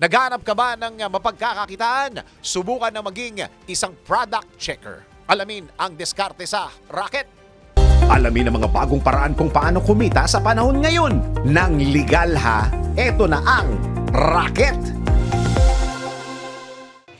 Naghanap ka ba ng uh, mapagkakakitaan? Subukan na maging isang product checker. Alamin ang diskarte sa Rocket. Alamin ang mga bagong paraan kung paano kumita sa panahon ngayon. Nang legal ha, eto na ang Racket.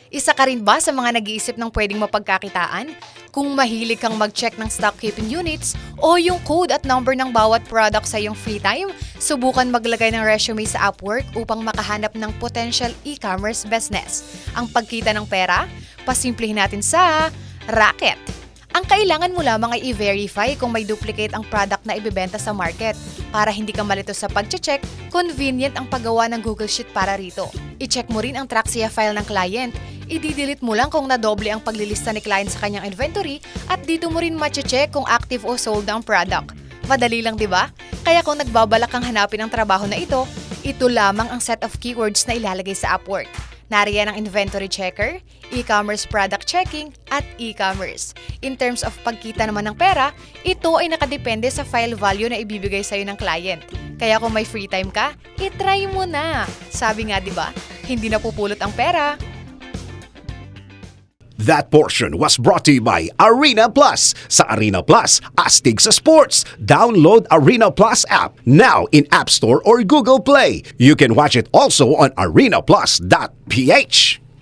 Isa ka rin ba sa mga nag-iisip ng pwedeng mapagkakitaan? Kung mahilig kang mag-check ng stock keeping units o yung code at number ng bawat product sa iyong free time, subukan maglagay ng resume sa Upwork upang makahanap ng potential e-commerce business. Ang pagkita ng pera, pasimplihin natin sa Racket. Ang kailangan mo lamang ay i-verify kung may duplicate ang product na ibebenta sa market. Para hindi ka malito sa pag-check, convenient ang paggawa ng Google Sheet para rito. I-check mo rin ang Traxia file ng client. I-delete mo lang kung nadoble ang paglilista ni client sa kanyang inventory at dito mo rin ma-check kung active o sold ang product. Madali lang, di ba? Kaya kung nagbabalak kang hanapin ang trabaho na ito, ito lamang ang set of keywords na ilalagay sa Upwork. Nariyan ang inventory checker, e-commerce product checking, at e-commerce. In terms of pagkita naman ng pera, ito ay nakadepende sa file value na ibibigay sa'yo ng client. Kaya kung may free time ka, itry mo na. Sabi nga 'di ba, hindi napupulot ang pera. That portion was brought to you by Arena Plus. Sa Arena Plus, astig sa sports. Download Arena Plus app now in App Store or Google Play. You can watch it also on arenaplus.ph.